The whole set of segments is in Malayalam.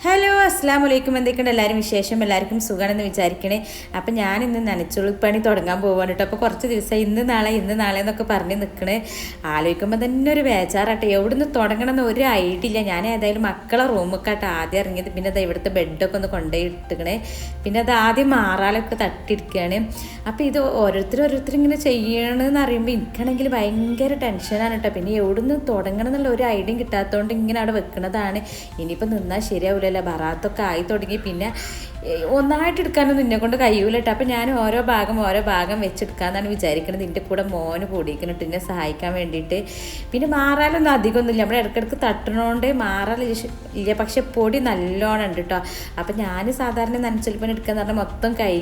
ഹലോ അസ്സാം വലൈക്കും എന്തൊക്കെയുണ്ട് എല്ലാവരും വിശേഷം? എല്ലാവർക്കും സുഖമാണെന്ന് വിചാരിക്കണേ. അപ്പം ഞാൻ ഇന്ന് നനച്ചുള്ളിപ്പണി തുടങ്ങാൻ പോവാണ് കേട്ടോ അപ്പോൾ കുറച്ച് ദിവസം ഇന്ന് നാളെ ഇന്ന് നാളെ എന്നൊക്കെ പറഞ്ഞ് നിൽക്കണേ ആലോചിക്കുമ്പോൾ തന്നെ ഒരു ബേജാറാട്ടെ. എവിടുന്ന് തുടങ്ങണം എന്ന് ഒരു ഐഡിയ ഇല്ല. ഞാൻ ഏതായാലും മക്കളെ റൂമൊക്കെ ആദ്യം ഇറങ്ങിയത് പിന്നെ അത് ഇവിടുത്തെ ബെഡൊക്കെ ഒന്ന് കൊണ്ടുപോയി ഇട്ടിക്കണേ. പിന്നെ അത് ആദ്യം മാറാലൊക്കെ തട്ടിയിരിക്കുകയാണ് അപ്പോൾ ഇത് ഓരോരുത്തർ ഓരോരുത്തർ ഇങ്ങനെ ചെയ്യണമെന്ന് അറിയുമ്പോൾ എനിക്കാണെങ്കിൽ ഭയങ്കര ടെൻഷനാണ് കേട്ടോ പിന്നെ എവിടുന്ന് തുടങ്ങണം എന്നുള്ള ഒരു ഐഡിയ കിട്ടാത്തതുകൊണ്ട് ഇങ്ങനെ അവിടെ വെക്കുന്നതാണ് ഇനിയിപ്പോൾ നിന്നാൽ ശരിയാവില്ലല്ലോ ബറാത്തൊക്കെ ആയി തുടങ്ങി. പിന്നെ ഒന്നായിട്ട് എടുക്കാനൊന്നും എന്നെ കൊണ്ട് കഴിയൂല കേട്ടോ അപ്പം ഞാൻ ഓരോ ഭാഗം ഓരോ ഭാഗം വെച്ചെടുക്കാമെന്നാണ് വിചാരിക്കുന്നത് ഇതിന്റെ കൂടെ മോന് കൂടിയിരിക്കുന്നുണ്ട് എന്നെ സഹായിക്കാൻ വേണ്ടിയിട്ട്. പിന്നെ മാറാലൊന്നും അധികമൊന്നുമില്ല. നമ്മൾ ഇടയ്ക്കിടയ്ക്ക് തട്ടണോണ്ട് മാറാൻ ഇല്ല. പക്ഷെ പൊടി നല്ലോണം ഉണ്ട് കേട്ടോ അപ്പം ഞാൻ സാധാരണ നനച്ചെലുപ്പൻ എടുക്കാന്ന് പറഞ്ഞാൽ മൊത്തം കൈ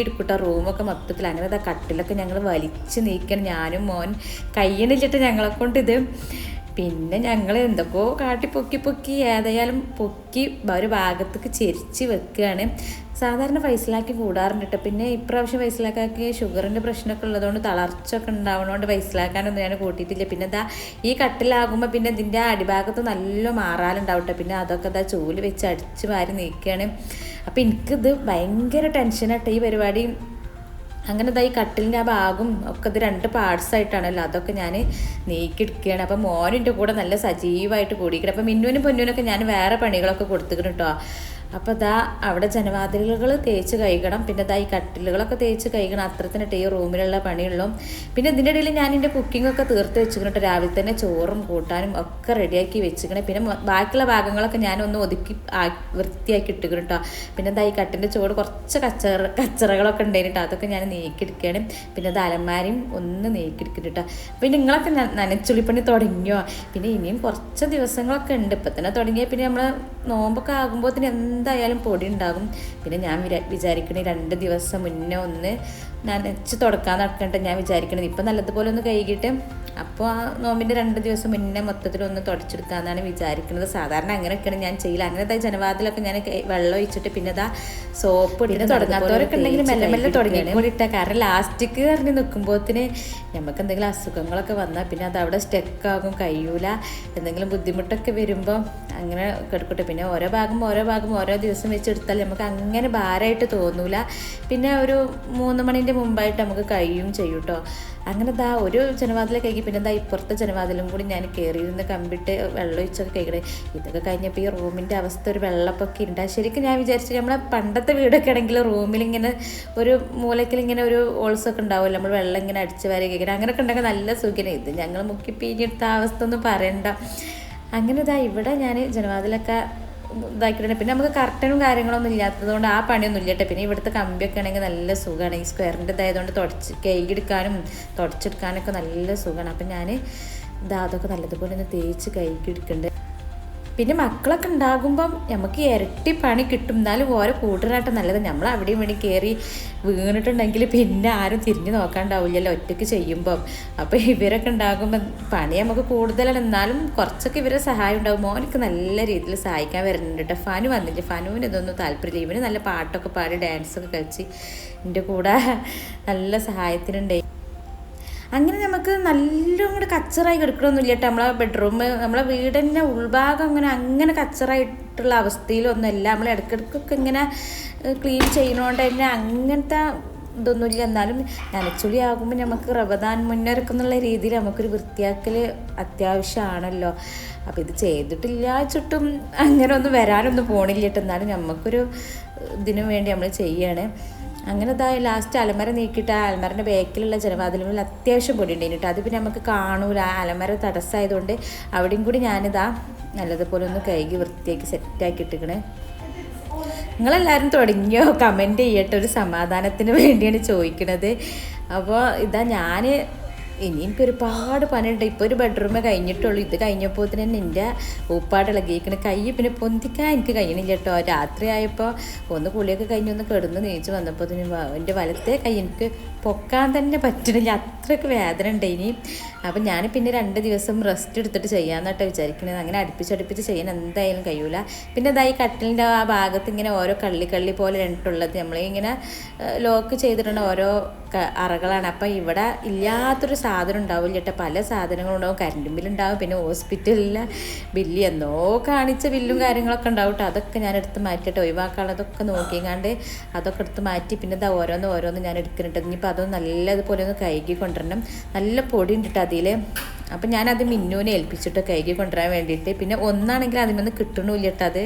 എടുക്കട്ടോ റൂമൊക്കെ മൊത്തത്തിൽ അങ്ങനെ കട്ടിലൊക്കെ ഞങ്ങൾ വലിച്ച് നീക്കണം. ഞാനും മോൻ കയ്യണിച്ചിട്ട് ഞങ്ങളെ കൊണ്ട് ഇത്. പിന്നെ ഞങ്ങൾ എന്തൊക്കെയോ കാട്ടി പൊക്കി പൊക്കി ഏതായാലും പൊക്കി ഒരു ഭാഗത്തേക്ക് ചെരിച്ച് വെക്കുകയാണ്. സാധാരണ വയസ്സിലാക്കി കൂടാറുണ്ട് കേട്ടോ പിന്നെ ഇപ്രാവശ്യം വയസ്സിലാക്കാക്കി ഷുഗറിന്റെ പ്രശ്നമൊക്കെ ഉള്ളതുകൊണ്ട് തളർച്ചയൊക്കെ ഉണ്ടാവുന്നതുകൊണ്ട് വയസ്സിലാക്കാനൊന്നും ഞാൻ കൂട്ടിയിട്ടില്ല. പിന്നെ എന്താ ഈ കട്ടിലാകുമ്പോൾ പിന്നെ ഇതിന്റെ അടിഭാഗത്ത് നല്ല മാറാലുണ്ടാവും കേട്ടോ പിന്നെ അതൊക്കെ ഇതാ ചൂൽ വെച്ച് അടിച്ച് വാരി നീക്കുകയാണ് അപ്പോൾ എനിക്കിത് ഭയങ്കര ടെൻഷനാട്ടോ ഈ പരിപാടി. അങ്ങനെ ഇതായി കട്ടിലിന്റെ ആ ഭാഗം ഒക്കെ ഇത് രണ്ട് പാർട്സ് ആയിട്ടാണല്ലോ അതൊക്കെ ഞാൻ നീക്കിയെടുക്കുകയാണ്. അപ്പം മോനിന്റെ കൂടെ നല്ല സജീവമായിട്ട് കൂടിയിരിക്കണം. അപ്പം മിന്നുവിനും പൊന്നുവിനൊക്കെ ഞാൻ വേറെ പണികളൊക്കെ കൊടുത്തിക്കണം കേട്ടോ അപ്പോൾ ഇതാ അവിടെ ജനവാതിലുകൾ തേച്ച് കഴുകണം. പിന്നെ ഇതാ ഈ കട്ടിലുകളൊക്കെ തേച്ച് കഴുകണം. അത്രത്തിനിട്ട് ഈ റൂമിലുള്ള പണിയുള്ളൂ. പിന്നെ ഇതിന്റെ ഇടയിൽ ഞാൻ എന്റെ കുക്കിങ്ങൊക്കെ തീർത്ത് വെച്ചിട്ട് കേട്ടോ രാവിലെ തന്നെ ചോറും കൂട്ടാനും ഒക്കെ റെഡിയാക്കി വെച്ചിരിക്കണം. പിന്നെ ബാക്കിയുള്ള ഭാഗങ്ങളൊക്കെ ഞാനൊന്ന് ഒതുക്കി വൃത്തിയാക്കി ഇട്ടിരിക്കണം കേട്ടോ പിന്നെ ഇതാ ഈ കട്ടിന്റെ ചുവട് കുറച്ച് കച്ചറ കച്ചറകളൊക്കെ ഉണ്ടായിരുന്നു കേട്ടോ അതൊക്കെ ഞാൻ നീക്കിയെടുക്കുകയാണ് പിന്നെ ഇത് അലമാരയും ഒന്ന് നീക്കിയെടുക്കുന്നു കേട്ടോ പിന്നെ നിങ്ങളൊക്കെ നനച്ചുള്ളിപ്പണി തുടങ്ങിയോ? പിന്നെ ഇനിയും കുറച്ച് ദിവസങ്ങളൊക്കെ ഉണ്ട്. ഇപ്പം തന്നെ തുടങ്ങിയാൽ പിന്നെ നമ്മൾ നോമ്പൊക്കെ ആകുമ്പോൾ തന്നെ എന്തായാലും പൊടി ഉണ്ടാകും. പിന്നെ ഞാൻ വിചാരിക്കണ രണ്ട് ദിവസം മുന്നേ ഒന്ന് നനച്ച് തുടക്കാൻ നടക്കട്ടെ ഞാൻ വിചാരിക്കണത്. ഇപ്പം നല്ലതുപോലെ ഒന്ന് കഴുകിയിട്ട് അപ്പോൾ ആ നോമ്പിന്റെ രണ്ട് ദിവസം മുന്നേ മൊത്തത്തിൽ ഒന്ന് തുടച്ചെടുക്കാമെന്നാണ് വിചാരിക്കുന്നത് സാധാരണ അങ്ങനെയൊക്കെയാണ് ഞാൻ ചെയ്യില്ല അങ്ങനത്തെ ജനവാതിലൊക്കെ ഞാൻ വെള്ളം ഒഴിച്ചിട്ട് പിന്നെ അതാ സോപ്പ് ഇട്ടിട്ട് തുടങ്ങാത്തവരൊക്കെ ഉണ്ടെങ്കിൽ മെല്ലെ മെല്ലെ തുടങ്ങിയാണ് ഇട്ട. കാരണം ലാസ്റ്റിക്ക് പറഞ്ഞ് നിൽക്കുമ്പോഴത്തിന് നമുക്ക് എന്തെങ്കിലും അസുഖങ്ങളൊക്കെ വന്നാൽ പിന്നെ അത് അവിടെ സ്റ്റെക്കാകും കഴിയൂല. എന്തെങ്കിലും ബുദ്ധിമുട്ടൊക്കെ വരുമ്പോൾ അങ്ങനെ കിടക്കട്ടെ. പിന്നെ ഓരോ ഭാഗം ഓരോ ഭാഗം ഓരോ ദിവസം വെച്ചെടുത്താൽ നമുക്ക് അങ്ങനെ ഭാരമായിട്ട് തോന്നൂല. പിന്നെ ഒരു മൂന്ന് മണിന്റെ മുമ്പായിട്ട് നമുക്ക് കഴിയും ചെയ്യും കേട്ടോ അങ്ങനെ ദാ ഒരു ജനവാതിൽ കഴുകി പിന്നെ ദാ ഇപ്പുറത്തെ ജനവാതിലും കൂടി ഞാൻ കയറി ഇരുന്ന് കമ്പിട്ട് വെള്ളം ഒഴിച്ചൊക്കെ കഴിക്കണേ ഇതൊക്കെ കഴിഞ്ഞപ്പോൾ ഈ റൂമിന്റെ അവസ്ഥ ഒരു വെള്ളപ്പൊക്കെ ഉണ്ടാകും ശരിക്കും ഞാൻ വിചാരിച്ചു നമ്മളെ പണ്ടത്തെ വീടൊക്കെ ആണെങ്കിൽ റൂമിൽ ഇങ്ങനെ ഒരു മൂലക്കിൽ ഇങ്ങനെ ഒരു ഓൾസൊക്കെ ഉണ്ടാവുമല്ലോ. നമ്മൾ വെള്ളം ഇങ്ങനെ അടിച്ച് വരെ കഴിക്കണം അങ്ങനെയൊക്കെ ഉണ്ടെങ്കിൽ നല്ല സുഖം ഇത് ഞങ്ങൾ മുക്കി പിഴിഞ്ഞെടുത്ത അവസ്ഥ ഒന്നും പറയണ്ട. അങ്ങനെ ഇതാ ഇവിടെ ഞാൻ ജനവാതിലൊക്കെ ഇതാക്കിയിട്ടുണ്ട്. പിന്നെ നമുക്ക് കർട്ടനും കാര്യങ്ങളൊന്നും ഇല്ലാത്തതുകൊണ്ട് ആ പണിയൊന്നും ഇല്ല കേട്ടോ. പിന്നെ ഇവിടുത്തെ കമ്പിയൊക്കെ ആണെങ്കിൽ നല്ല സുഖമാണ്. ഈ സ്ക്വയറിന്റെ ഇതായതുകൊണ്ട് തുടച്ച് കൈയെടുക്കാനും തുടച്ചെടുക്കാനൊക്കെ നല്ല സുഖമാണ്. അപ്പം ഞാൻ ഇതാ അതൊക്കെ നല്ലതുപോലെ ഒന്ന് തേച്ച് കൈക്കെടുക്കുന്നുണ്ട് പിന്നെ മക്കളൊക്കെ ഉണ്ടാകുമ്പം നമുക്ക് ഇരട്ടി പണി കിട്ടും. എന്നാലും ഓരോ കൂട്ടനായിട്ട് നല്ലത്. നമ്മൾ അവിടെയും വേണ്ടി കയറി വീണിട്ടുണ്ടെങ്കിൽ പിന്നെ ആരും തിരിഞ്ഞു നോക്കാണ്ടാവില്ലല്ലോ ഒറ്റയ്ക്ക് ചെയ്യുമ്പം. അപ്പോൾ ഇവരൊക്കെ ഉണ്ടാകുമ്പം പണി നമുക്ക് കൂടുതലാണ് എന്നാലും കുറച്ചൊക്കെ ഇവരെ സഹായം ഉണ്ടാകും മോനൊക്കെ നല്ല രീതിയിൽ സഹായിക്കാൻ വരുന്നുണ്ട് കേട്ടോ. ഫനു വന്നില്ല? ഫനുവിന് ഇതൊന്നും താല്പര്യമില്ല. ഇവന് നല്ല പാട്ടൊക്കെ പാടി ഡാൻസൊക്കെ കളിച്ച്. എന്റെ കൂടെ നല്ല സഹായത്തിനുണ്ടായി അങ്ങനെ നമുക്ക് നല്ലോണം കൂടെ കച്ചറായി കിടക്കണമൊന്നുമില്ല കേട്ടോ നമ്മളെ ബെഡ്റൂം നമ്മളെ വീടിന്റെ ഉൾഭാഗം അങ്ങനെ അങ്ങനെ കച്ചറായിട്ടുള്ള അവസ്ഥയിലൊന്നുമല്ല നമ്മൾ ഇടയ്ക്കിടയ്ക്കൊക്കെ ഇങ്ങനെ ക്ലീൻ ചെയ്യണോണ്ട് തന്നെ അങ്ങനത്തെ ഇതൊന്നുമില്ല എന്നാലും നനച്ചുളി ആകുമ്പോൾ നമുക്ക് റവദാൻ മുന്നൊരുക്കുന്നുള്ള രീതിയിൽ നമുക്കൊരു വൃത്തിയാക്കൽ അത്യാവശ്യമാണല്ലോ അപ്പോൾ ഇത് ചെയ്തിട്ടില്ല ചുട്ടും അങ്ങനെ ഒന്നും വരാനൊന്നും പോണില്ല കേട്ടോ എന്നാലും നമുക്കൊരു ഇതിനു വേണ്ടി നമ്മൾ ചെയ്യാണ്. അങ്ങനെ ഇതാ ലാസ്റ്റ് അലമര നീക്കിയിട്ട് ആ അലമരന്റെ ബാക്കിലുള്ള ജനവാതിലുകളിൽ അത്യാവശ്യം പൊടി ഉണ്ടായിരുന്നു അത് പിന്നെ നമുക്ക് കാണൂല. അലമര തടസ്സമായതുകൊണ്ട് അവിടെയും കൂടി ഞാനിതാ നല്ലതുപോലെ ഒന്ന് കഴുകി വൃത്തിയാക്കി സെറ്റാക്കി ഇട്ടിക്കണേ നിങ്ങളെല്ലാവരും തുടങ്ങിയോ? കമന്റ് ചെയ്യട്ടെ. ഒരു സമാധാനത്തിന് വേണ്ടിയാണ് ചോദിക്കണത്. അപ്പോൾ ഇതാ ഞാൻ ഇനി എനിക്ക് ഒരുപാട് പണിയുണ്ട്. ഇപ്പോൾ ഒരു ബെഡ്റൂമേ കഴിഞ്ഞിട്ടുള്ളൂ. ഇത് കഴിഞ്ഞപ്പോൾ തന്നെ എന്റെ ഉപ്പാട് ഇളകിയിരിക്കണ കൈ പിന്നെ പൊന്തിക്കാൻ എനിക്ക് കഴിയണില്ല കേട്ടോ. രാത്രി ആയപ്പോൾ ഒന്ന് കുളിയൊക്കെ കഴിഞ്ഞ് ഒന്ന് കിടന്ന് നീച്ച് വന്നപ്പോൾ എന്റെ വലത്തെ കൈ എനിക്ക് പൊക്കാൻ തന്നെ പറ്റണില്ല. അത്രയ്ക്ക് വേദന ഉണ്ട് ഇനി. അപ്പം ഞാൻ പിന്നെ രണ്ട് ദിവസം റെസ്റ്റ് എടുത്തിട്ട് ചെയ്യാമെന്നാട്ടോ വിചാരിക്കുന്നത് അങ്ങനെ അടുപ്പിച്ചടുപ്പിച്ച് ചെയ്യാൻ എന്തായാലും കഴിയൂല. പിന്നെ ഇതായി കട്ടിലിന്റെ ആ ഭാഗത്ത് ഇങ്ങനെ ഓരോ കള്ളി കള്ളി പോലെ രണ്ടിട്ടുള്ളത് നമ്മളിങ്ങനെ ലോക്ക് ചെയ്തിട്ടുള്ള ഓരോ അറകളാണ്. അപ്പം ഇവിടെ ഇല്ലാത്തൊരു സാധനം ഉണ്ടാവില്ല കേട്ടോ പല സാധനങ്ങളും ഉണ്ടാവും. കറണ്ട് ബില്ലുണ്ടാവും പിന്നെ ഹോസ്പിറ്റലിലെ ബില്ല് എന്നോ കാണിച്ച ബില്ലും കാര്യങ്ങളൊക്കെ ഉണ്ടാവും കേട്ടോ അതൊക്കെ ഞാൻ എടുത്ത് മാറ്റിയിട്ട് ഒഴിവാക്കാനുള്ളതൊക്കെ നോക്കിയങ്ങാണ്ട് അതൊക്കെ എടുത്ത് മാറ്റി പിന്നെ ഇതാ ഓരോന്ന് ഓരോന്ന് ഞാൻ എടുക്കുന്നുണ്ട്. ഇനിയിപ്പോൾ അതൊന്ന് നല്ലതുപോലെ ഒന്ന് കഴുകി കൊണ്ടുവരണം. നല്ല പൊടി ഉണ്ട് കേട്ടോ അതിൽ അപ്പം ഞാനത് മിന്നൂനെ ഏൽപ്പിച്ചിട്ട് കഴുകി കൊണ്ടുവരാൻ വേണ്ടിയിട്ട്. പിന്നെ ഒന്നാണെങ്കിൽ അതിൽ നിന്ന് കിട്ടണമില്ല കേട്ടോ അത്.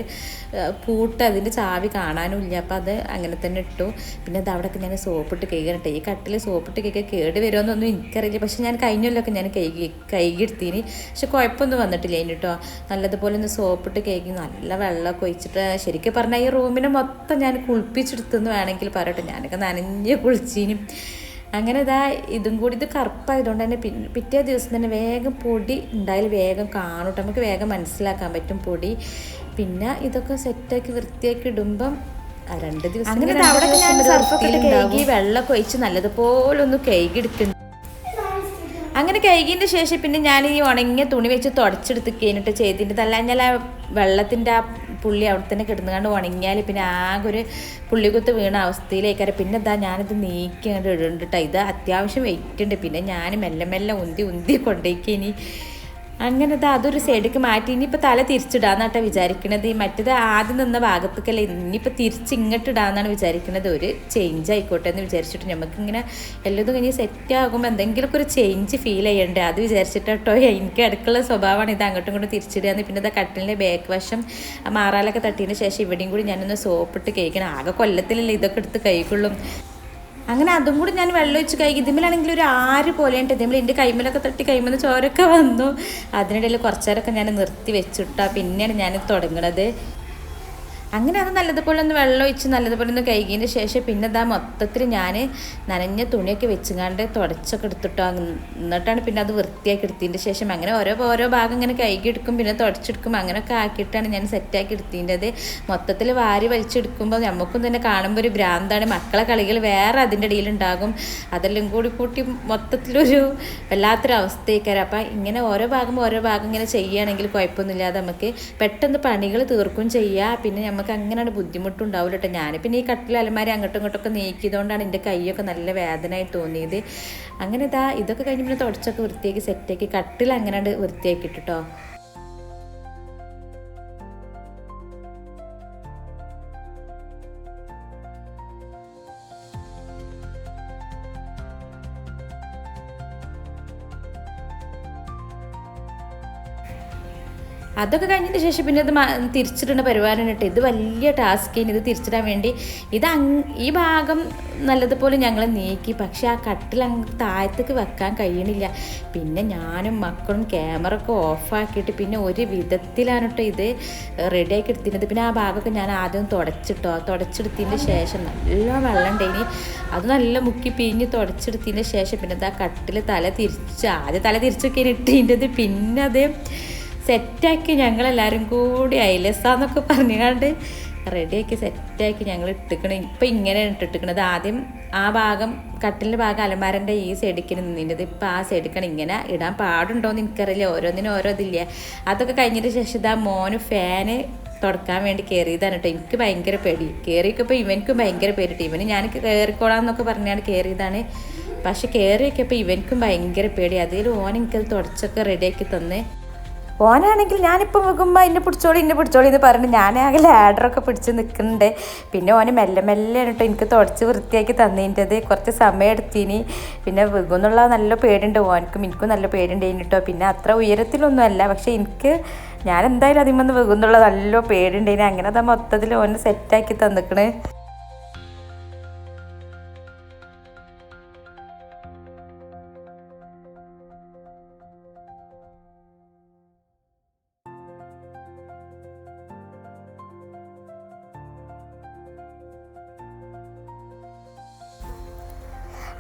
പൂട്ട് അതിന്റെ ചാവി കാണാനുമില്ല. അപ്പം അത് അങ്ങനെ തന്നെ ഇട്ടു. പിന്നെ അത് അവിടെയൊക്കെ ഞാൻ സോപ്പിട്ട് കഴുകണം ഈ കട്ടിൽ സോപ്പിട്ട് കഴുകി കേട് വരുമെന്നൊന്നും എനിക്കറിയില്ല. പക്ഷേ ഞാൻ കഴിഞ്ഞല്ലൊക്കെ ഞാൻ കഴുകി എടുത്തിന്. പക്ഷെ കുഴപ്പമൊന്നും വന്നിട്ടില്ല അതിന് കേട്ടോ നല്ലതുപോലെ ഒന്ന് സോപ്പിട്ട് കഴുകി നല്ല വെള്ളമൊക്കെ ഒഴിച്ചിട്ട് ശരിക്കും പറഞ്ഞാൽ ഈ റൂമിനെ മൊത്തം ഞാൻ കുളിപ്പിച്ചെടുത്തെന്ന് വേണമെങ്കിൽ പറയട്ടെ. ഞാനൊക്കെ നനഞ്ഞ് കുളിച്ചീനും. അങ്ങനെ ഇതാ ഇതും കൂടി ഇത് കറുപ്പായതുകൊണ്ട് തന്നെ പിന്നെ പിറ്റേ ദിവസം തന്നെ വേഗം പൊടി ഉണ്ടായാലും വേഗം കാണൂട്ടോ. നമുക്ക് വേഗം മനസ്സിലാക്കാൻ പറ്റും പൊടി. പിന്നെ ഇതൊക്കെ സെറ്റാക്കി വൃത്തിയാക്കി ഇടുമ്പം രണ്ട് ദിവസം അങ്ങനെ അവിടെ ഞാൻ സർഫൊക്കെ കഴുകി വെള്ളമൊക്കെ ഒഴിച്ച് നല്ലതുപോലെ ഒന്ന് കഴുകി എടുക്കുന്നു. അങ്ങനെ കഴുകിയതിന്റെ ശേഷം പിന്നെ ഞാൻ ഈ ഉണങ്ങിയ തുണി വെച്ച് തുടച്ചെടുത്ത് കഴിഞ്ഞിട്ട് ചെയ്തിട്ട് അല്ലാഞ്ഞാൽ ആ വെള്ളത്തിന്റെ ആ പുള്ളി അവിടെ തന്നെ കിടന്നുകൊണ്ട് ഉണങ്ങിയാൽ പിന്നെ ആകെ ഒരു പുള്ളിക്കുത്ത് വീണ അവസ്ഥയിലേക്കാരം. പിന്നെ എന്താ ഞാനിത് നീക്കി അങ്ങോട്ട് ഇടുന്നുണ്ട് ഇത് അത്യാവശ്യം വെയിറ്റ് ഉണ്ട്. പിന്നെ ഞാൻ മെല്ലെ മെല്ലെ ഉന്തി ഉന്തി കൊണ്ടേക്കിനി അങ്ങനെ ഇത് അതൊരു സൈഡിലേക്ക് മാറ്റി. ഇനിയിപ്പോൾ തല തിരിച്ചിടാന്നാട്ടാ വിചാരിക്കണത്. മറ്റേത് ആദ്യം നിന്ന ഭാഗത്തേക്കല്ല ഇനിയിപ്പോൾ തിരിച്ച് ഇങ്ങോട്ട് ഇടാന്നാണ് വിചാരിക്കുന്നത് ഒരു ചേഞ്ച് ആയിക്കോട്ടെ എന്ന് വിചാരിച്ചിട്ട് നമുക്കിങ്ങനെ എല്ലാതും കഴിഞ്ഞ് സെറ്റ് ആകുമ്പോൾ എന്തെങ്കിലുമൊക്കെ ഒരു ചേഞ്ച് ഫീൽ ചെയ്യണ്ടേ. അത് വിചാരിച്ചിട്ട് കേട്ടോ എനിക്ക് അടുക്കുള്ള സ്വഭാവമാണ് ഇത് അങ്ങോട്ടും ഇങ്ങോട്ടും തിരിച്ചിടുകയെന്ന് പിന്നെ ഇത് കട്ടിലിന്റെ ബാക്ക് വശം മാറാലൊക്കെ തട്ടിയതിന് ശേഷം ഇവിടെയും കൂടി ഞാനൊന്ന് സോപ്പിട്ട് കഴിക്കണം. ആകെ കൊല്ലത്തിലല്ലേ ഇതൊക്കെ എടുത്ത് കഴിക്കുള്ളൂ. അങ്ങനെ അതും കൂടി ഞാൻ വെള്ളം ഒഴിച്ച് കഴിക്കും ഇതിമ്മലാണെങ്കിൽ ഒരു ആര് പോലെ ഉണ്ട് ഇതിന്മേൽ എന്റെ കൈമലൊക്കെ തട്ടി കൈമെന്ന് ചോരൊക്കെ വന്നു. അതിനിടയിൽ കുറച്ചേരൊക്കെ ഞാൻ നിർത്തി വെച്ചിട്ടാ. പിന്നെയാണ് ഞാൻ തുടങ്ങണത്. അങ്ങനെ അത് നല്ലതുപോലെ ഒന്ന് വെള്ളം ഒഴിച്ച് നല്ലതുപോലെ ഒന്ന് കഴുകിയതിന് ശേഷം പിന്നെ ഇതാ മൊത്തത്തിൽ ഞാൻ നനഞ്ഞ തുണിയൊക്കെ വെച്ചുങ്ങാണ്ട് തുടച്ചൊക്കെ എടുത്തിട്ടോ. എന്നിട്ടാണ് പിന്നെ അത് വൃത്തിയാക്കി എടുത്തതിന്റെ ശേഷം അങ്ങനെ ഓരോ ഓരോ ഭാഗം ഇങ്ങനെ കഴുകി എടുക്കും പിന്നെ തുടച്ചെടുക്കും. അങ്ങനെയൊക്കെ ആക്കിയിട്ടാണ് ഞാൻ സെറ്റാക്കി എടുത്തതിന്റെത് മൊത്തത്തിൽ വാരി വലിച്ചെടുക്കുമ്പോൾ നമുക്കും തന്നെ കാണുമ്പോൾ ഒരു ഭ്രാന്താണ്. മക്കളെ കളികൾ വേറെ അതിന്റെ ഇടയിലുണ്ടാകും അതെല്ലാം കൂടി കൂട്ടി മൊത്തത്തിലൊരു വല്ലാത്തൊരു അവസ്ഥയൊക്കെ അപ്പം ഇങ്ങനെ ഓരോ ഭാഗം ഓരോ ഭാഗം ഇങ്ങനെ ചെയ്യുകയാണെങ്കിൽ കുഴപ്പമൊന്നുമില്ലാതെ നമുക്ക് പെട്ടെന്ന് പണികൾ തീർക്കും ചെയ്യുക പിന്നെ നമുക്ക് അങ്ങനെയാണ് ബുദ്ധിമുട്ടുണ്ടാവില്ല കേട്ടോ ഞാൻ പിന്നെ ഈ കട്ടിൽ അലമാരി അങ്ങോട്ടും ഇങ്ങോട്ടൊക്കെ നീക്കിയതുകൊണ്ടാണ് എന്റെ കൈയൊക്കെ നല്ല വേദനയായി തോന്നിയത്. അങ്ങനെ ഇതാ ഇതൊക്കെ കഴിഞ്ഞ് പിന്നെ തുടച്ചൊക്കെ വൃത്തിയാക്കി സെറ്റാക്കി കട്ടിൽ അങ്ങനെ വൃത്തിയാക്കിയിട്ട് അതൊക്കെ കഴിഞ്ഞതിന് ശേഷം പിന്നെ അത് തിരിച്ചിടുന്ന പരിപാടിയാണ് കേട്ടോ. ഇത് വലിയ ടാസ്കിന് ഇത് തിരിച്ചിടാൻ വേണ്ടി ഇത് ഈ ഭാഗം നല്ലതുപോലെ ഞങ്ങൾ നീക്കി. പക്ഷെ ആ കട്ടിൽ അങ്ങ് താഴത്തേക്ക് വെക്കാൻ കഴിയണില്ല. പിന്നെ ഞാനും മക്കളും ക്യാമറ ഒക്കെ ഓഫാക്കിയിട്ട് പിന്നെ ഒരു വിധത്തിലാണ് കേട്ടോ ഇത് റെഡിയാക്കി എടുത്തിരുന്നത്. പിന്നെ ആ ഭാഗമൊക്കെ ഞാൻ ആദ്യം തുടച്ചിട്ടോ. തുടച്ചെടുത്തതിന്റെ ശേഷം നല്ല വെള്ളം ഉണ്ടായിനി അത് നല്ല മുക്കി പിഴിഞ്ഞ് തുടച്ചെടുത്തതിന്റെ ശേഷം പിന്നെ അത് ആ കട്ടിൽ തല തിരിച്ച് ആദ്യം തല തിരിച്ചൊക്കെ ഇട്ടതിന്റെത് പിന്നെ അത് സെറ്റാക്കി ഞങ്ങളെല്ലാവരും കൂടി അയലസാന്നൊക്കെ പറഞ്ഞുകൊണ്ട് റെഡിയാക്കി സെറ്റാക്കി ഞങ്ങൾ ഇട്ടിക്കണ ഇപ്പം ഇങ്ങനെയാണ് ഇട്ടിട്ടിക്കണത്. ആദ്യം ആ ഭാഗം കട്ടിലിന്റെ ഭാഗം അലമാരന്റെ ഈ സൈഡിക്ക് നിന്നിന്റെത് ഇപ്പം ആ സൈഡിക്കാണ് ഇങ്ങനെ ഇടാൻ പാടുണ്ടോയെന്ന് എനിക്കറിയില്ല. ഓരോന്നിനും ഓരോ ഇതില്ല. അതൊക്കെ കഴിഞ്ഞിട്ട് ശേഷം ഇതാ മോന് ഫാന് തുടക്കാൻ വേണ്ടി കയറിയതാണ് കേട്ടോ. എനിക്ക് ഭയങ്കര പേടി. കയറിയൊക്കെ ഇവനക്കും ഭയങ്കര പേടിട്ട് ഇവന് ഞാൻ കയറിക്കോളാന്നൊക്കെ പറഞ്ഞാണ് കയറിയതാണ് പക്ഷെ കയറിയൊക്കെ ഇവനക്കും ഭയങ്കര പേടി. അതിൽ ഓൻ എനിക്കത് തുടച്ചൊക്കെ റെഡിയാക്കി തന്ന്. ഓനാണെങ്കിൽ ഞാനിപ്പോൾ വെക്കുമ്പോൾ എന്നെ പിടിച്ചോളി എന്നെ പിടിച്ചോളി എന്ന് പറഞ്ഞ് ഞാനാകെ ലാഡറൊക്കെ പിടിച്ച് നിൽക്കുന്നുണ്ട് പിന്നെ ഓന് മെല്ലെ മെല്ലെ കേട്ടോ എനിക്ക് തുടച്ച് വൃത്തിയാക്കി തന്നതിന്റെത് കുറച്ച് സമയം എടുത്തിനി. പിന്നെ മുഖുന്നുള്ള നല്ല പേടിയുണ്ട് ഓനക്കും എനിക്കും നല്ല പേടിയുണ്ട് കേട്ടോ പിന്നെ അത്ര ഉയരത്തിലൊന്നും അല്ല പക്ഷേ എനിക്ക് ഞാൻ എന്തായാലും അതിൽ നിന്ന് വെകുന്നുള്ള നല്ല പേടിയുണ്ട് അങ്ങനെ അത് മൊത്തത്തിൽ ഓനെ സെറ്റാക്കി തന്നിക്കണ്.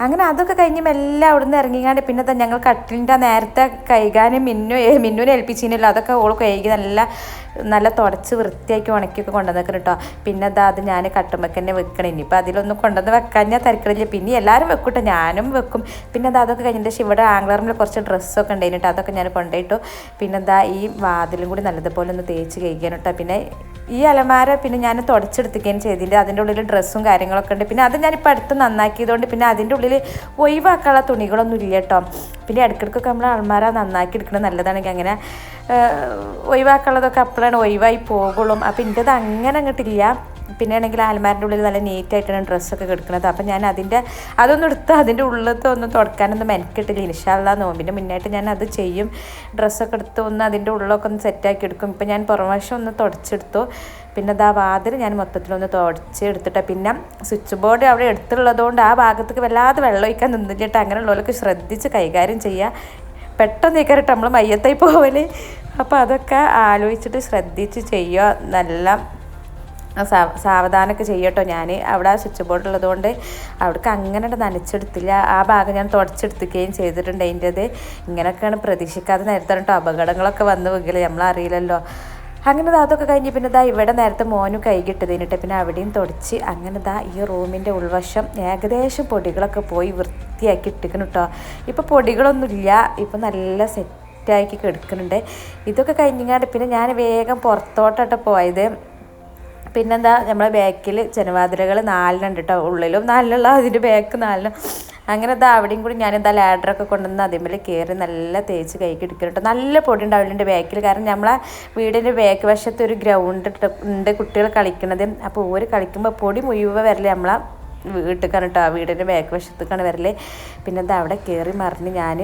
അങ്ങനെ അതൊക്കെ കഴിഞ്ഞ് മെല്ലെ അവിടുന്ന് ഇറങ്ങിക്കാണ്ട് പിന്നെ ഞങ്ങൾ കട്ടിലിന്റെ നേരത്തെ കൈകാനും മിന്നു മിന്നുവിനെ ഏൽപ്പിച്ചിനല്ലോ അതൊക്കെ ഓൾ കഴുകി നല്ല നല്ല തുടച്ച് വൃത്തിയാക്കി ഉണക്കിയൊക്കെ കൊണ്ടുവന്നേക്കണം കേട്ടോ പിന്നെ അതാ അത് ഞാൻ കട്ടുമ്പൊക്കെ തന്നെ വെക്കണം. ഇനിയിപ്പോൾ അതിലൊന്നും കൊണ്ടുവന്ന് വെക്കാൻ ഞാൻ തിരക്കണില്ല പിന്നെ എല്ലാവരും വെക്കൂട്ടോ ഞാനും വെക്കും. പിന്നെ അത് അതൊക്കെ കഴിഞ്ഞിട്ട് ഇവിടെ ആംഗ്ലറിൽ കുറച്ച് ഡ്രസ്സൊക്കെ ഉണ്ടായിരുന്നു കേട്ടോ അതൊക്കെ ഞാൻ കൊണ്ടുപോയിട്ടു. പിന്നെ എന്താ ഈ വാതിലും കൂടി നല്ലതുപോലെ ഒന്ന് തേച്ച് കഴിക്കാൻ കേട്ടോ പിന്നെ ഈ അലമാര പിന്നെ ഞാൻ തുടച്ചെടുത്തിക്കുകയും ചെയ്തില്ല അതിന്റെ ഉള്ളിൽ ഡ്രസ്സും കാര്യങ്ങളൊക്കെ ഉണ്ട്. പിന്നെ അത് ഞാനിപ്പോൾ അടുത്ത് നന്നാക്കിയതുകൊണ്ട് പിന്നെ അതിന്റെ ഉള്ളിൽ ഒഴിവാക്കാനുള്ള തുണികളൊന്നും ഇല്ല കേട്ടോ പിന്നെ ഇടയ്ക്കിടയ്ക്കൊക്കെ നമ്മൾ അലമാര നന്നാക്കി എടുക്കുന്നത് നല്ലതാണെങ്കിൽ അങ്ങനെ ഒഴിവാക്കാനുള്ളതൊക്കെ അപ്പോഴാണ് ഒഴിവായി പോകുള്ളൂ. അപ്പോൾ എന്റെത് അങ്ങനെ അങ്ങോട്ടില്ല. പിന്നെ ആണെങ്കിൽ ആൽമാരിന്റെ ഉള്ളിൽ നല്ല നീറ്റായിട്ടാണ് ഡ്രസ്സൊക്കെ കിടക്കുന്നത് അപ്പം ഞാൻ അതിന്റെ അതൊന്നും എടുത്ത് അതിന്റെ ഉള്ളത്ത് ഒന്ന് തുടക്കാനൊന്നും മെനക്കിട്ടില്ല. ഇൻഷാല്ല നോമ്പിന്റെ മുന്നായിട്ട് ഞാൻ അത് ചെയ്യും. ഡ്രസ്സൊക്കെ എടുത്ത് ഒന്ന് അതിന്റെ ഉള്ളിലൊക്കെ ഒന്ന് സെറ്റാക്കി എടുക്കും. ഇപ്പം ഞാൻ പുറംവശം ഒന്ന് തുടച്ചെടുത്തു. പിന്നെ അത് ആ വാതിൽ ഞാൻ മൊത്തത്തിലൊന്ന് തുടച്ച് എടുത്തിട്ട് പിന്നെ സ്വിച്ച് ബോർഡ് അവിടെ എടുത്തുള്ളതുകൊണ്ട് ആ ഭാഗത്തേക്ക് വല്ലാതെ വെള്ളം ഒഴിക്കാൻ നിന്നിട്ട് അങ്ങനെയുള്ളവരൊക്കെ ശ്രദ്ധിച്ച് കൈകാര്യം ചെയ്യുക പെട്ടെന്ന് കയറിയിട്ട് നമ്മൾ മയ്യത്തായി പോവൽ. അപ്പോൾ അതൊക്കെ ആലോചിച്ചിട്ട് ശ്രദ്ധിച്ച് ചെയ്യുക. നല്ല സാവധാനമൊക്കെ ചെയ്യട്ടോ ഞാൻ അവിടെ സ്വിച്ച് ബോർഡ് ഉള്ളതുകൊണ്ട് അവിടേക്ക് അങ്ങനെ നനച്ചെടുത്തില്ല. ആ ഭാഗം ഞാൻ തുടച്ചെടുത്തുകയും ചെയ്തിട്ടുണ്ട് അതിന്റെത്. ഇങ്ങനെയൊക്കെയാണ് പ്രതീക്ഷിക്കാതെ നേരത്തെ കേട്ടോ അപകടങ്ങളൊക്കെ വന്ന് പോകില്ല നമ്മളറിയില്ലല്ലോ. അങ്ങനെ അതൊക്കെ കഴിഞ്ഞ് പിന്നെ ദാ ഇവിടെ നേരത്തെ മോനു കൈകിട്ടതിനിട്ട് പിന്നെ അവിടെയും തുടച്ച് അങ്ങനെ ദാ ഈ റൂമിന്റെ ഉൾവശം ഏകദേശം പൊടികളൊക്കെ പോയി വൃത്തിയാക്കി ഇട്ടിക്കണം കേട്ടോ ഇപ്പോൾ പൊടികളൊന്നുമില്ല. ഇപ്പോൾ നല്ല സെറ്റാക്കി കിടക്കുന്നുണ്ട്. ഇതൊക്കെ കഴിഞ്ഞാണ്ട് പിന്നെ ഞാൻ വേഗം പുറത്തോട്ടാട്ടോ പോയത്. പിന്നെന്താ നമ്മളെ ബാക്കിൽ ജനവാതിലകൾ നാലിനുണ്ട് കേട്ടോ ഉള്ളിലും നാലിലുള്ള അതിന്റെ ബാക്ക് നാലിനും അങ്ങനെ എന്താ അവിടെയും കൂടി ഞാൻ എന്താ ലാഡറൊക്കെ കൊണ്ടുവന്ന് അതേപോലെ കയറി നല്ല തേച്ച് കൈക്ക് എടുക്കണം കേട്ടോ നല്ല പൊടി ഉണ്ടാവില്ല എന്റെ ബാക്കിൽ കാരണം നമ്മളെ വീടിന്റെ ബാക്ക് വശത്ത് ഒരു ഗ്രൗണ്ട് ഉണ്ട് കുട്ടികൾ കളിക്കണത്. അപ്പോൾ ഓര് കളിക്കുമ്പോൾ പൊടി മുഴുവ വരൽ നമ്മളെ വീട്ടിലേക്കാണ് കേട്ടോ വീടിന്റെ ബാക്ക് വശത്തേക്കാണ് വരൽ. പിന്നെ എന്താ അവിടെ കയറി മറിഞ്ഞ് ഞാൻ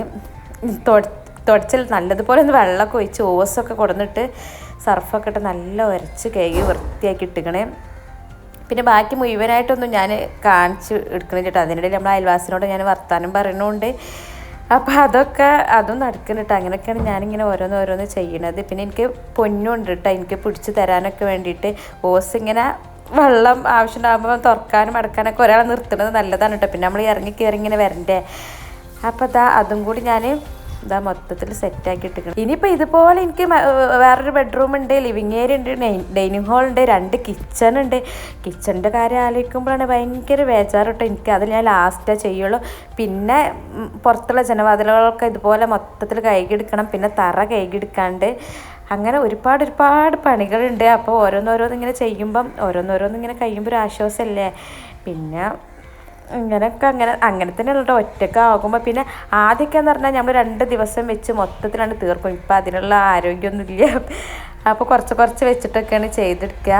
തുടച്ചിൽ നല്ലതുപോലെ ഒന്ന് വെള്ളമൊക്കെ ഒഴിച്ച് ഓസൊക്കെ കൊടുന്നിട്ട് സർഫൊക്കെ ഇട്ട് നല്ല ഉരച്ച് കഴുകി വൃത്തിയാക്കി ഇട്ടിക്കണേ. പിന്നെ ബാക്കി മുഴുവനായിട്ടൊന്നും ഞാൻ കാണിച്ച് എടുക്കണം ചേട്ടാ അതിനിടയിൽ നമ്മൾ അയൽവാസിനോട് ഞാൻ വർത്താനം പറയണുണ്ട്. അപ്പോൾ അതൊക്കെ അതും നടക്കുന്നുണ്ട് അങ്ങനെയൊക്കെയാണ് ഞാനിങ്ങനെ ഓരോന്ന് ഓരോന്ന് ചെയ്യണത്. പിന്നെ എനിക്ക് പൊന്നുണ്ട് കേട്ടോ. എനിക്ക് പിടിച്ച് തരാനൊക്കെ വേണ്ടിയിട്ട് ഓസ് ഇങ്ങനെ വെള്ളം ആവശ്യമുണ്ടാകുമ്പോൾ തുറക്കാനും അടക്കാനൊക്കെ ഒരാളെ നിർത്തുന്നത് നല്ലതാണ് കേട്ടോ. പിന്നെ നമ്മൾ ഇറങ്ങി കയറി ഇങ്ങനെ വരണ്ടേ. അപ്പോൾ അതാ അതും കൂടി ഞാൻ ഇതാ മൊത്തത്തിൽ സെറ്റാക്കി ഇട്ടിരിക്കണം ഇനിയിപ്പോൾ ഇതുപോലെ എനിക്ക് വേറൊരു ബെഡ്റൂം ഉണ്ട് ലിവിങ് ഏരിയ ഉണ്ട് ഡൈനിങ് ഹാൾ ഉണ്ട് രണ്ട് കിച്ചൺ ഉണ്ട്. കിച്ചണിന്റെ കാര്യം ആലോചിക്കുമ്പോഴാണ് ഭയങ്കര ബേജാറ് കേട്ടോ എനിക്ക് അത് ഞാൻ ലാസ്റ്റേ ചെയ്യുള്ളൂ. പിന്നെ പുറത്തുള്ള ജനവാതിലുകളൊക്കെ ഇതുപോലെ മൊത്തത്തിൽ കൈകെടുക്കണം പിന്നെ തറ കൈകെടുക്കാണ്ട് അങ്ങനെ ഒരുപാട് ഒരുപാട് പണികളുണ്ട്. അപ്പോൾ ഓരോന്നോരോന്നിങ്ങനെ ചെയ്യുമ്പം ഓരോന്നോരോന്നിങ്ങനെ കഴിയുമ്പോൾ ഒരു ആശ്വാസമല്ലേ പിന്നെ ഇങ്ങനെയൊക്കെ അങ്ങനെ അങ്ങനെ തന്നെ ഉള്ളൂ ഒറ്റയ്ക്ക് ആകുമ്പോൾ പിന്നെ ആദ്യമൊക്കെ എന്ന് പറഞ്ഞാൽ നമ്മൾ രണ്ട് ദിവസം വെച്ച് മൊത്തത്തിലാണ് തീർക്കും. ഇപ്പം അതിനുള്ള ആരോഗ്യമൊന്നുമില്ല അപ്പോൾ കുറച്ച് കുറച്ച് വെച്ചിട്ടൊക്കെയാണ് ചെയ്തെടുക്കുക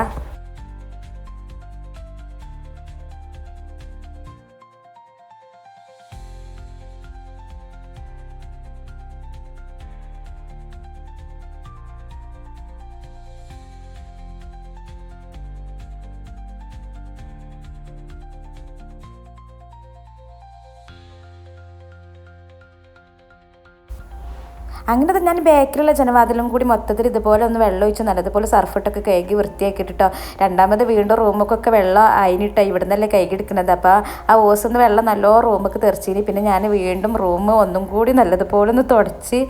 അങ്ങനെ ഞാൻ ബേക്കറിയുള്ള ജനവാതിലും കൂടി മൊത്തത്തിൽ ഇതുപോലെ ഒന്ന് വെള്ളം ഒഴിച്ച് നല്ലതുപോലെ സർഫിട്ടൊക്കെ കൈകി വൃത്തിയാക്കിയിട്ടോ രണ്ടാമത് വീണ്ടും റൂമൊക്കെ വെള്ളം അതിനിട്ടോ ഇവിടെ നിന്നല്ലേ കൈകി എടുക്കുന്നത് അപ്പോൾ ആ ഓസൊന്ന് വെള്ളം നല്ലോ റൂമൊക്കെ തെറിച്ചിനി. പിന്നെ ഞാൻ വീണ്ടും റൂം ഒന്നും കൂടി നല്ലതുപോലെ ഒന്ന് തുടച്ച്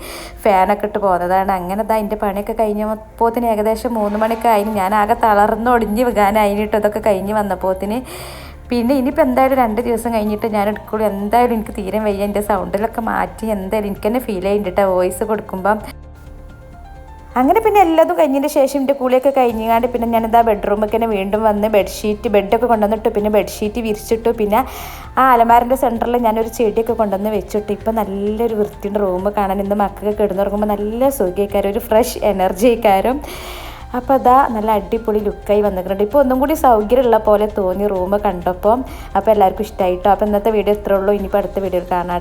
ഫാനൊക്കെ ഇട്ട് പോകുന്നതാണ് അങ്ങനെ ഇതാ അതിന്റെ പണിയൊക്കെ കഴിഞ്ഞപ്പോത്തിന് ഏകദേശം മൂന്ന് മണിയൊക്കെ ആയിന്. ഞാൻ ആകെ തളർന്ന് ഒടിഞ്ഞ് വികാനായിട്ടോ ഇതൊക്കെ കഴിഞ്ഞ് വന്നപ്പോത്തിന് പിന്നെ ഇനിയിപ്പോൾ എന്തായാലും രണ്ട് ദിവസം കഴിഞ്ഞിട്ട് ഞാൻ എടുക്കുള്ളൂ. എന്തായാലും എനിക്ക് തീരെ വയ്യ. എന്റെ സൗണ്ടിലൊക്കെ മാറ്റി എന്തായാലും എനിക്ക് തന്നെ ഫീൽ ചെയ്യുന്നുണ്ട് വോയിസ് കൊടുക്കുമ്പം. അങ്ങനെ പിന്നെ എല്ലാതും കഴിഞ്ഞതിന് ശേഷം എന്റെ കൂളിയൊക്കെ കഴിഞ്ഞാണ്ട് പിന്നെ ഞാനിതാ ബെഡ്റൂമൊക്കെ തന്നെ വീണ്ടും വന്ന് ബെഡ്ഷീറ്റ് ബെഡൊക്കെ കൊണ്ടുവന്നിട്ട്. പിന്നെ ബെഡ്ഷീറ്റ് വിരിച്ചിട്ടു. പിന്നെ ആ അലമാരിന്റെ സെന്ററിൽ ഞാനൊരു ചെടിയൊക്കെ കൊണ്ടുവന്ന് വെച്ചിട്ട്. ഇപ്പം നല്ലൊരു വൃത്തിയുടെ റൂം കാണാൻ. ഇന്ന് മക്കൾക്ക് കിടന്നുറങ്ങുമ്പോൾ നല്ല സുഖിക്കാരും. ഒരു ഫ്രഷ് എനർജി ആയിക്കാരും അപ്പോൾ അതാ നല്ല അടിപൊളി ലുക്കായി വന്നിട്ടുണ്ട്. ഇപ്പോൾ ഒന്നും കൂടി സൗകര്യമുള്ള പോലെ തോന്നി റൂം കണ്ടപ്പോൾ അപ്പോൾ എല്ലാവർക്കും ഇഷ്ടമായിട്ടോ അപ്പോൾ ഇന്നത്തെ വീഡിയോ ഇത്രയുള്ളൂ ഇനിയിപ്പോൾ അടുത്ത വീഡിയോ കാണാം